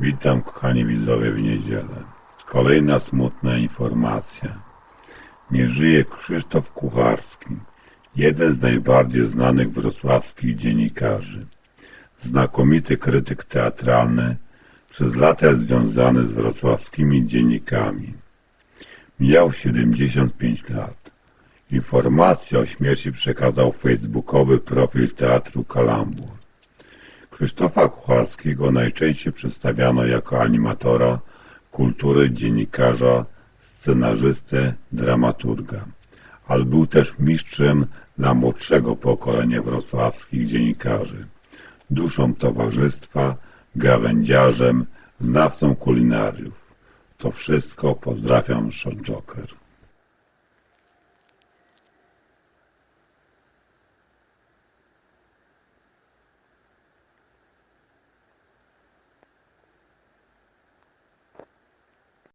Witam kochani widzowie w niedzielę. Kolejna smutna informacja. Nie żyje Krzysztof Kucharski, jeden z najbardziej znanych wrocławskich dziennikarzy. Znakomity krytyk teatralny, przez lata związany z wrocławskimi dziennikami. Miał 75 lat. Informację o śmierci przekazał facebookowy profil Teatru Kalambur. Krzysztofa Kucharskiego najczęściej przedstawiano jako animatora kultury, dziennikarza, scenarzystę, dramaturga, ale był też mistrzem dla młodszego pokolenia wrocławskich dziennikarzy, duszą towarzystwa, gawędziarzem, znawcą kulinariów. To wszystko pozdrawiam, Sean Joker.